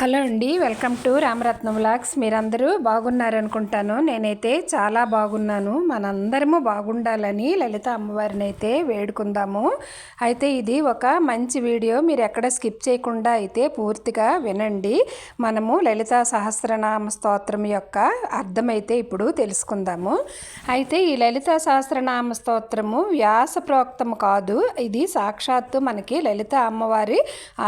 Hello అండి welcome to Ramaratnam vlogs. మీరందరూ బాగున్నారనుకుంటాను. నేనైతే చాలా బాగున్నాను. మనందరము బాగుండాలని లలిత అమ్మవారిని అయితే వేడుకుందాము. అయితే ఇది ఒక మంచి వీడియో. మీరు ఎక్కడ స్కిప్ చేయకుండా అయితే పూర్తిగా వినండి. మనము లలిత సహస్రనామ స్తోత్రం యొక్క అర్థమైతే ఇప్పుడు తెలుసుకుందాము. అయితే ఈ లలిత సహస్రనామ స్తోత్రము వ్యాస ప్రోక్తము కాదు. ఇది సాక్షాత్తు మనకి లలిత అమ్మవారి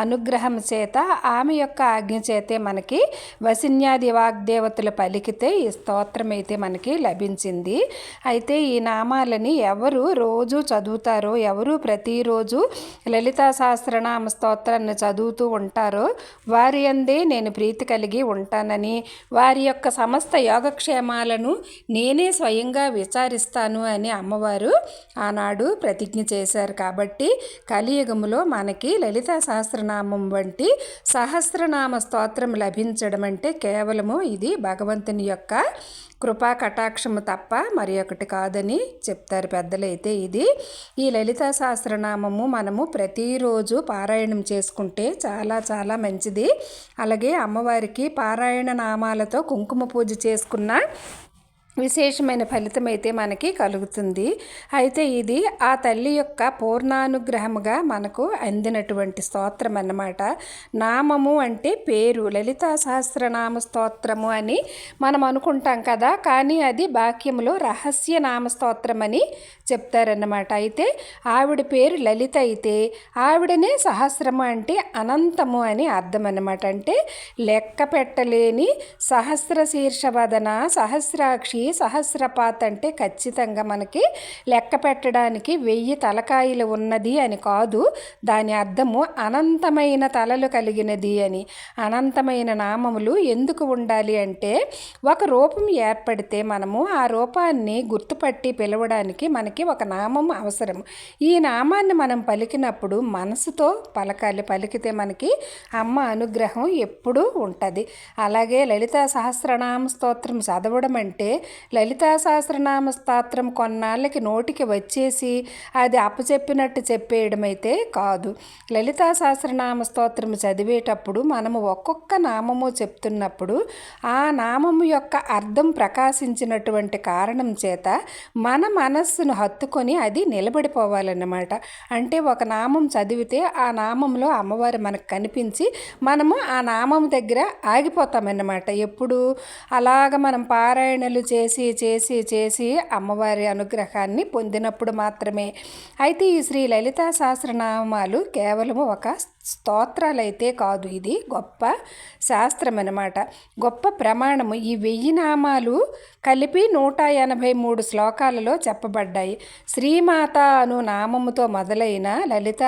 అనుగ్రహం చేత ఆమె యొక్క ఆజ్ఞ చేతే మనకి వసిన్యాది వాగ్దేవతలు పలికితే ఈ స్తోత్రం అయితే మనకి లభించింది. అయితే ఈ నామాలని ఎవరు రోజు చదువుతారో ఎవరు ప్రతిరోజు లలితా సహస్రనామ స్తోత్రాన్ని చదువుతూ ఉంటారో వారి అందే నేను ప్రీతి కలిగి ఉంటానని వారి యొక్క సమస్త యోగక్షేమాలను నేనే స్వయంగా విచారిస్తాను అని అమ్మవారు ఆనాడు ప్రతిజ్ఞ చేశారు. కాబట్టి కలియుగములో మనకి లలితా సహస్రనామం వంటి సహస్రనామ స్తోత్రం లభించడం అంటే కేవలము ఇది భగవంతుని యొక్క కృపా కటాక్షము తప్ప మరి ఒకటి కాదని చెప్తారు పెద్దలైతే ఇది. ఈ లలితా సహస్రనామము మనము ప్రతిరోజు పారాయణం చేసుకుంటే చాలా చాలా మంచిది. అలాగే అమ్మవారికి పారాయణ నామాలతో కుంకుమ పూజ చేసుకున్న విశేషమైన ఫలితం అయితే మనకి కలుగుతుంది. అయితే ఇది ఆ తల్లి యొక్క పూర్ణానుగ్రహముగా మనకు అందినటువంటి స్తోత్రం అన్నమాట. నామము అంటే పేరు. లలితా సహస్రనామ స్తోత్రము అని మనం అనుకుంటాం కదా. కానీ అది బాక్యములో రహస్య నామ స్తోత్రం అని చెప్తారన్నమాట. అయితే ఆవిడ పేరు లలిత అయితే ఆవిడనే సహస్రము అంటే అనంతము అని అర్థం అన్నమాట. అంటే లెక్క పెట్టలేని సహస్ర శీర్షవదన సహస్రాక్షి సహస్రపాత్ అంటే ఖచ్చితంగా మనకి లెక్క పెట్టడానికి వెయ్యి తలకాయలు ఉన్నది అని కాదు. దాని అర్థము అనంతమైన తలలు కలిగినది అని. అనంతమైన నామములు ఎందుకు ఉండాలి అంటే ఒక రూపం ఏర్పడితే మనము ఆ రూపాన్ని గుర్తుపట్టి పిలవడానికి మనకి ఒక నామం అవసరం. ఈ నామాన్ని మనం పలికినప్పుడు మనసుతో పలకాలి. పలికితే మనకి అమ్మ అనుగ్రహం ఎప్పుడూ ఉంటుంది. అలాగే లలిత సహస్రనామ స్తోత్రం చదవడం అంటే లలితా సహస్రనామ స్తోత్రం కొన్నాళ్ళకి నోటికి వచ్చేసి అది అప్పచెప్పినట్టు చెప్పేయడం అయితే కాదు. లలితా సహస్రనామ స్తోత్రం చదివేటప్పుడు మనము ఒక్కొక్క నామము చెప్తున్నప్పుడు ఆ నామము యొక్క అర్థం ప్రకాశించినటువంటి కారణం చేత మన మనస్సును హత్తుకొని అది నిలబడిపోవాలన్నమాట. అంటే ఒక నామం చదివితే ఆ నామంలో అమ్మవారు మనకు కనిపించి మనము ఆ నామం దగ్గర ఆగిపోతామన్నమాట. ఎప్పుడు అలాగ మనం పారాయణలు చేసి చేసి చేసి అమ్మవారి అనుగ్రహాన్ని పొందినప్పుడు మాత్రమే. అయితే ఈ శ్రీ లలితా సహస్రనామాలు కేవలము ఒక స్తోత్రాలైతే కాదు. ఇది గొప్ప శాస్త్రం అన్నమాట గొప్ప ప్రమాణము. ఈ వెయ్యి నామాలు కలిపి నూట ఎనభై మూడు శ్లోకాలలో చెప్పబడ్డాయి. శ్రీమాత అను నామముతో మొదలైన లలిత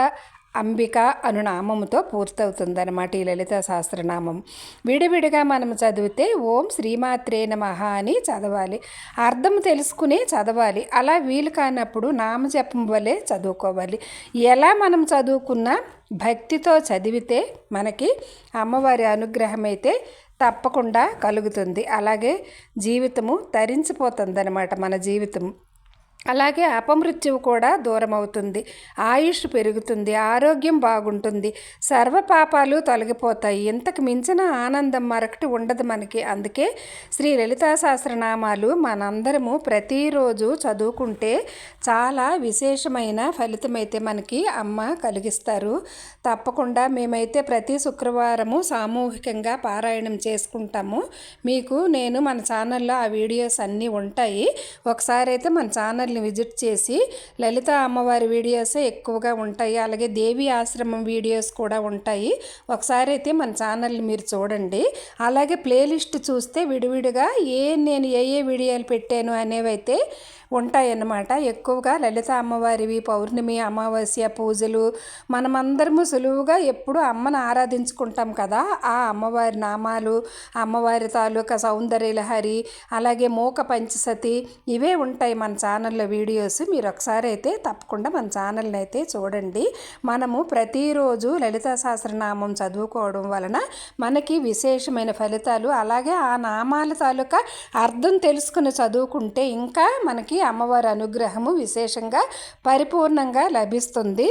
అంబిక అను నామముతో పూర్తవుతుందన్నమాట ఈ లలిత సహస్రనామం. విడివిడిగా మనం చదివితే ఓం శ్రీమాత్రే నమః అని చదవాలి. అర్థం తెలుసుకుని చదవాలి. అలా వీలు కానప్పుడు నామజపం వలె చదువుకోవాలి. ఎలా మనం చదువుకున్నా భక్తితో చదివితే మనకి అమ్మవారి అనుగ్రహం అయితే తప్పకుండా కలుగుతుంది. అలాగే జీవితము తరించిపోతుందన్నమాట మన జీవితం. అలాగే అపమృత్యువు కూడా దూరం అవుతుంది ఆయుష్ పెరుగుతుంది ఆరోగ్యం బాగుంటుంది. సర్వ పాపాలు తొలగిపోతాయి. ఇంతకు మించిన ఆనందం మరొకటి ఉండదు మనకి. అందుకే శ్రీ లలితా సహస్రనామాలు మనందరము ప్రతిరోజు చదువుకుంటే చాలా విశేషమైన ఫలితం అయితే మనకి అమ్మ కలిగిస్తారు. తప్పకుండా మేమైతే ప్రతి శుక్రవారము సామూహికంగా పారాయణం చేసుకుంటాము. మీకు నేను మన ఛానల్లో ఆ వీడియోస్ అన్నీ ఉంటాయి. ఒకసారి అయితే మన ఛానల్ అమ్మవారిని విజిట్ చేసి లలిత అమ్మవారి వీడియోస్ ఎక్కువగా ఉంటాయి. అలాగే దేవి ఆశ్రమం వీడియోస్ కూడా ఉంటాయి. ఒకసారి అయితే మన ఛానల్ని మీరు చూడండి. అలాగే ప్లేలిస్ట్ చూస్తే విడివిడిగా ఏ నేను ఏ ఏ వీడియోలు పెట్టాను అనేవైతే ఉంటాయన్నమాట. ఎక్కువగా లలిత అమ్మవారివి పౌర్ణమి అమావాస్య పూజలు మనమందరము సులువుగా ఎప్పుడు అమ్మను ఆరాధించుకుంటాం కదా. ఆ అమ్మవారి నామాలు అమ్మవారి తాలూకా సౌందర్యలహరి అలాగే మూక పంచసతి ఇవే ఉంటాయి మన ఛానల్లో వీడియోస్. మీరు ఒకసారి అయితే తప్పకుండా మన ఛానల్ని అయితే చూడండి. మనము ప్రతిరోజు లలితా సహస్రనామం చదువుకోవడం వలన మనకి విశేషమైన ఫలితాలు అలాగే ఆ నామాల తాలూకా అర్థం తెలుసుకుని చదువుకుంటే ఇంకా మనకి అమ్మవారి అనుగ్రహము విశేషంగా పరిపూర్ణంగా లభిస్తుంది.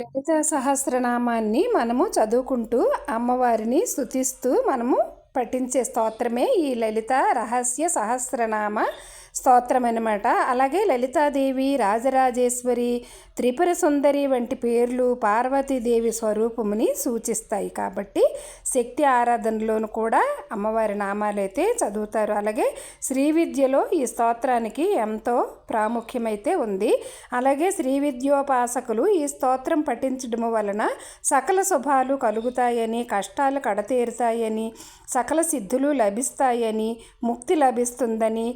లలిత సహస్రనామాన్ని మనము చదువుకుంటూ అమ్మవారిని స్థుతిస్తూ మనము పఠించే స్తోత్రమే ఈ లలిత రహస్య సహస్రనామ. స్తోత్రం అనమాట అలాగే లలితాదేవి రాజరాజేశ్వరి త్రిపుర సుందరి వంటి పేర్లు పార్వతీదేవి స్వరూపముని సూచిస్తాయి. కాబట్టి శక్తి ఆరాధనలోను కూడా అమ్మవారి నామాలు అయితే చదువుతారు. అలాగే శ్రీ విద్యలో ఈ స్తోత్రానికి ఎంతో ప్రాముఖ్యమైతే ఉంది. అలాగే శ్రీ విద్యోపాసకులు ఈ స్తోత్రం పఠించడం వలన సకల శుభాలు కలుగుతాయని కష్టాలు కడతీరుతాయని సకల సిద్ధులు లభిస్తాయని ముక్తి లభిస్తుందని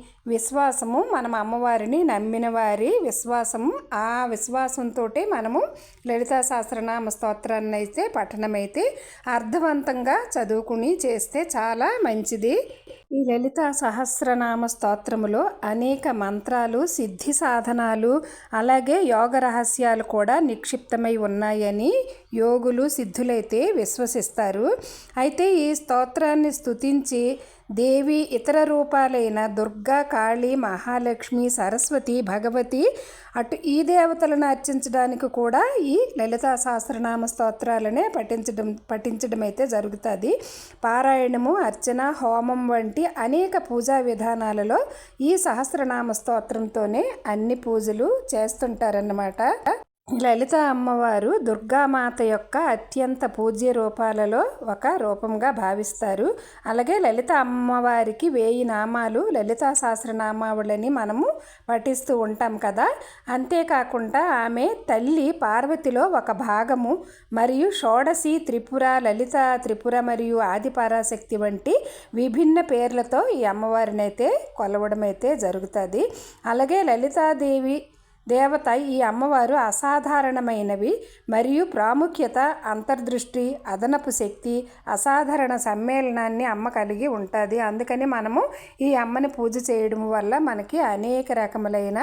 విశ్వాసము మనం అమ్మవారిని నమ్మిన వారి విశ్వాసము. ఆ విశ్వాసంతో మనము లలితా సహస్రనామ స్తోత్రాన్ని అయితే పఠనమైతే అర్థవంతంగా చదువుకుని చేస్తే చాలా మంచిది. ఈ లలిత సహస్రనామ స్తోత్రములో అనేక మంత్రాలు సిద్ధి సాధనాలు అలాగే యోగ రహస్యాలు కూడా నిక్షిప్తమై ఉన్నాయని యోగులు సిద్ధులైతే విశ్వసిస్తారు. అయితే ఈ స్తోత్రాన్ని స్తుతించి దేవి ఇతర రూపాలైన దుర్గా కాళీ మహాలక్ష్మి సరస్వతి భగవతి అటు ఈ దేవతలను అర్చించడానికి కూడా ఈ లలితా సహస్రనామ స్తోత్రాలనే పఠించడం పఠించడం అయితే జరుగుతుంది. పారాయణము అర్చన హోమం వంటి అనేక పూజా విధానాలలో ఈ సహస్రనామ స్తోత్రంతోనే అన్ని పూజలు చేస్తుంటారన్నమాట. లలిత అమ్మవారు దుర్గామాత యొక్క అత్యంత పూజ్య రూపాలలో ఒక రూపంగా భావిస్తారు. అలాగే లలిత అమ్మవారికి వేయి నామాలు లలితా సహస్రనామావులని మనము పఠిస్తూ ఉంటాం కదా. అంతేకాకుండా ఆమె తల్లి పార్వతిలో ఒక భాగము మరియు షోడశి త్రిపుర లలిత త్రిపుర మరియు ఆదిపరాశక్తి వంటి విభిన్న పేర్లతో ఈ అమ్మవారిని అయితే కొలవడం అయితే జరుగుతుంది. అలాగే లలితాదేవి దేవత ఈ అమ్మవారు అసాధారణమైనవి మరియు ప్రాముఖ్యత అంతర్దృష్టి అదనపు శక్తి అసాధారణ సమ్మేళనాన్ని అమ్మ కలిగి ఉంటుంది. అందుకని మనము ఈ అమ్మని పూజ చేయడం వల్ల మనకి అనేక రకములైన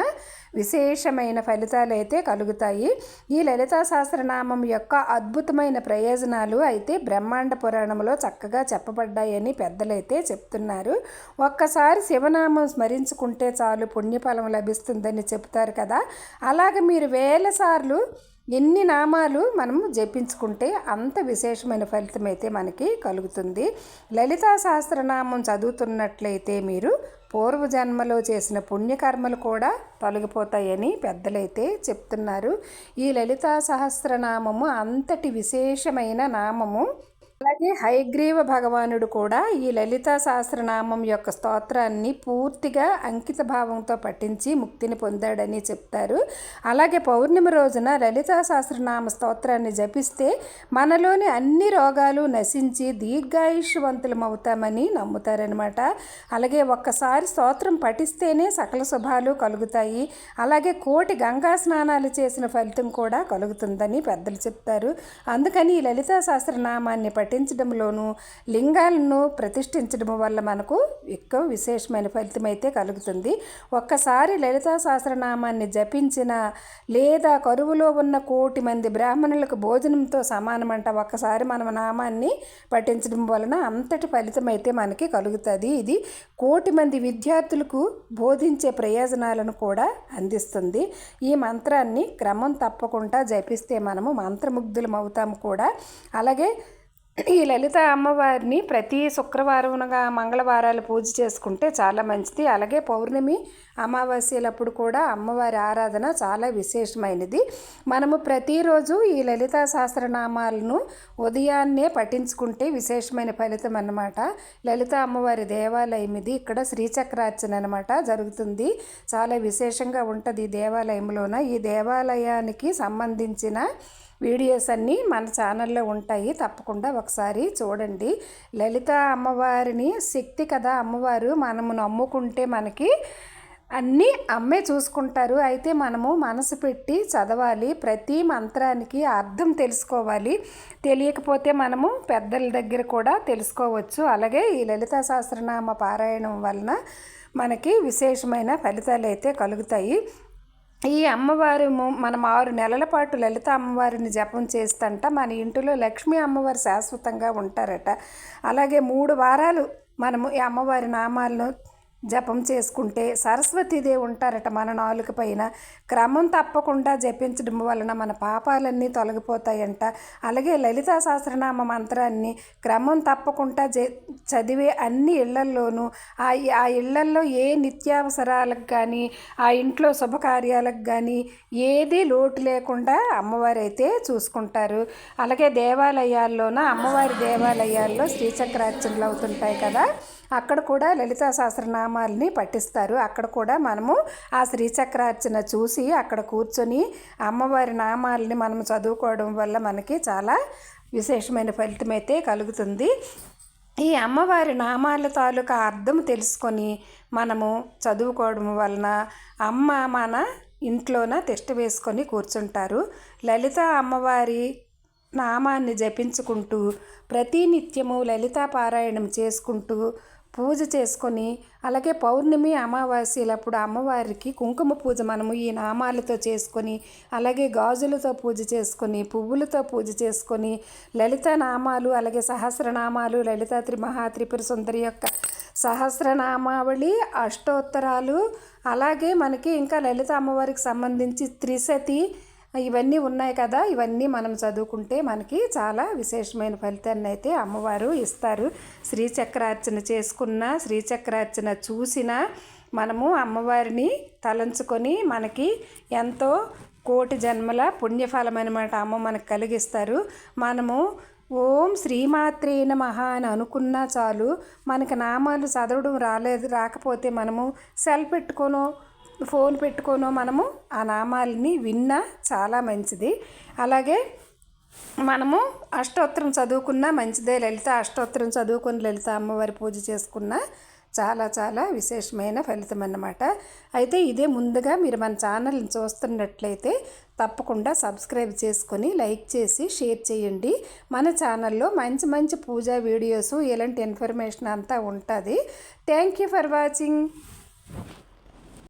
విశేషమైన ఫలితాలు అయితే కలుగుతాయి. ఈ లలితా సహస్రనామం యొక్క అద్భుతమైన ప్రయోజనాలు అయితే బ్రహ్మాండ పురాణంలో చక్కగా చెప్పబడ్డాయని పెద్దలైతే చెప్తున్నారు. ఒక్కసారి శివనామం స్మరించుకుంటే చాలు పుణ్యఫలం లభిస్తుందని చెప్తారు కదా. అలాగే మీరు వేల సార్లు ఎన్ని నామాలు మనం జపించుకుంటే అంత విశేషమైన ఫలితం అయితే మనకి కలుగుతుంది. లలితా సహస్రనామం చదువుతున్నట్లయితే మీరు పూర్వజన్మలో చేసిన పుణ్యకర్మలు కూడా తొలగిపోతాయని పెద్దలైతే చెప్తున్నారు. ఈ లలితా సహస్రనామము అంతటి విశేషమైన నామము అలాగే హయగ్రీవ భగవానుడు కూడా ఈ లలితా సహస్రనామం యొక్క స్తోత్రాన్ని పూర్తిగా అంకిత భావంతో పఠించి ముక్తిని పొందాడని చెప్తారు. అలాగే పౌర్ణమి రోజున లలితా సహస్రనామ స్తోత్రాన్ని జపిస్తే మనలోని అన్ని రోగాలు నశించి దీర్ఘాయుష్యవంతులమవుతామని నమ్ముతారనమాట అలాగే ఒక్కసారి స్తోత్రం పఠిస్తేనే సకల శుభాలు కలుగుతాయి. అలాగే కోటి గంగా స్నానాలు చేసిన ఫలితం కూడా కలుగుతుందని పెద్దలు చెప్తారు. అందుకని ఈ లలితా సహస్రనామాన్ని పఠి పఠించడంలోనూ లింగాలను ప్రతిష్ఠించడం వల్ల మనకు ఎక్కువ విశేషమైన ఫలితం అయితే కలుగుతుంది. ఒక్కసారి లలితా సహస్రనామాన్ని జపించిన లేదా కరువులో ఉన్న కోటి మంది బ్రాహ్మణులకు భోజనంతో సమానమంట ఒక్కసారి మనం నామాన్ని పఠించడం వలన అంతటి ఫలితం అయితే మనకి కలుగుతుంది. ఇది కోటి మంది విద్యార్థులకు బోధించే ప్రయోజనాలను కూడా అందిస్తుంది. ఈ మంత్రాన్ని క్రమం తప్పకుండా జపిస్తే మనము మంత్రముగ్ధులం అవుతాము కూడా. అలాగే ఈ లలిత అమ్మవారిని ప్రతి శుక్రవారంగా మంగళవారాలు పూజ చేసుకుంటే చాలా మంచిది. అలాగే పౌర్ణమి అమావాస్యలప్పుడు కూడా అమ్మవారి ఆరాధన చాలా విశేషమైనది. మనము ప్రతిరోజు ఈ లలిత సహస్రనామాలను ఉదయాన్నే పఠించుకుంటే విశేషమైన ఫలితం అన్నమాట. లలిత అమ్మవారి దేవాలయం ఇది. ఇక్కడ శ్రీచక్రార్చన అనమాట జరుగుతుంది. చాలా విశేషంగా ఉంటుంది ఈ దేవాలయంలోన. ఈ దేవాలయానికి సంబంధించిన వీడియోస్ అన్నీ మన ఛానల్లో ఉంటాయి. తప్పకుండా ఒకసారి చూడండి. లలిత అమ్మవారిని శక్తి కదా అమ్మవారు మనము నమ్ముకుంటే మనకి అన్నీ అమ్మే చూసుకుంటారు. అయితే మనము మనసు పెట్టి చదవాలి. ప్రతి మంత్రానికి అర్థం తెలుసుకోవాలి. తెలియకపోతే మనము పెద్దల దగ్గర కూడా తెలుసుకోవచ్చు. అలాగే ఈ లలిత సహస్రనామ పారాయణం వలన మనకి విశేషమైన ఫలితాలు అయితే కలుగుతాయి. ఈ అమ్మవారు మనం ఆరు నెలల పాటు లలిత అమ్మవారిని జపం చేస్తంట. మన ఇంటిలో లక్ష్మీ అమ్మవారు శాశ్వతంగా ఉంటారట. అలాగే మూడు వారాలు మనము ఈ అమ్మవారి నామాలను జపం చేసుకుంటే సరస్వతీదేవి ఉంటారట మన నాలుక పైన. క్రమం తప్పకుండా జపించడం వలన మన పాపాలన్నీ తొలగిపోతాయంట. అలాగే లలితా సహస్రనామ మంత్రాన్ని క్రమం తప్పకుండా జ చదివే అన్ని ఇళ్ళల్లోనూ ఆ ఆ ఇళ్ళల్లో ఏ నిత్యావసరాలకు కానీ ఆ ఇంట్లో శుభకార్యాలకు కానీ ఏది లోటు లేకుండా అమ్మవారు అయితే చూసుకుంటారు. అలాగే దేవాలయాల్లోన అమ్మవారి దేవాలయాల్లో శ్రీచక్రార్చనలు అవుతుంటాయి కదా. అక్కడ కూడా లలితా సహస్రనామాలని పఠిస్తారు. అక్కడ కూడా మనము ఆ శ్రీచక్రార్చన చూసి అక్కడ కూర్చొని అమ్మవారి నామాలని మనం చదువుకోవడం వల్ల మనకి చాలా విశేషమైన ఫలితం అయితే కలుగుతుంది. ఈ అమ్మవారి నామాల తాలూకా అర్థం తెలుసుకొని మనము చదువుకోవడం వలన అమ్మ మన ఇంట్లోన తిష్ట వేసుకొని కూర్చుంటారు. లలిత అమ్మవారి నామాన్ని జపించుకుంటూ ప్రతినిత్యము లలితా పారాయణం చేసుకుంటూ పూజ చేసుకొని అలాగే పౌర్ణమి అమావాస్యలప్పుడు అమ్మవారికి కుంకుమ పూజ మనము ఈ నామాలతో చేసుకొని అలాగే గాజులతో పూజ చేసుకొని పువ్వులతో పూజ చేసుకొని లలిత నామాలు అలాగే సహస్రనామాలు లలిత త్రిమహా త్రిపుర సుందరి యొక్క సహస్రనామావళి అష్టోత్తరాలు అలాగే మనకి ఇంకా లలిత అమ్మవారికి సంబంధించి త్రిశతి ఇవన్నీ ఉన్నాయి కదా ఇవన్నీ మనం చదువుకుంటే మనకి చాలా విశేషమైన ఫలితాన్ని అయితే అమ్మవారు ఇస్తారు. శ్రీచక్రార్చన చేసుకున్న శ్రీచక్రార్చన చూసిన మనము అమ్మవారిని తలంచుకొని మనకి ఎంతో కోటి జన్మల పుణ్యఫలం అనమాట అమ్మ మనకు కలిగిస్తారు. మనము ఓం శ్రీమాత్రే మహా అని అనుకున్నా చాలు మనకి నామాలు చదవడం రాలేదు రాకపోతే మనము సెల్ పెట్టుకోను ఫోన్ పెట్టుకోనో మనము ఆ నామాలని విన్నా చాలా మంచిది. అలాగే మనము అష్టోత్తరం చదువుకున్నా మంచిదే. లలిత అష్టోత్తరం చదువుకుని లలిత అమ్మవారి పూజ చేసుకున్నా చాలా చాలా విశేషమైన ఫలితం అన్నమాట. అయితే ఇదే ముందుగా మీరు మన ఛానల్ని చూస్తున్నట్లయితే తప్పకుండా సబ్స్క్రైబ్ చేసుకొని లైక్ చేసి షేర్ చేయండి. మన ఛానల్లో మంచి మంచి పూజా వీడియోస్ ఇలాంటి ఇన్ఫర్మేషన్ అంతా ఉంటుంది. Thank you for watching.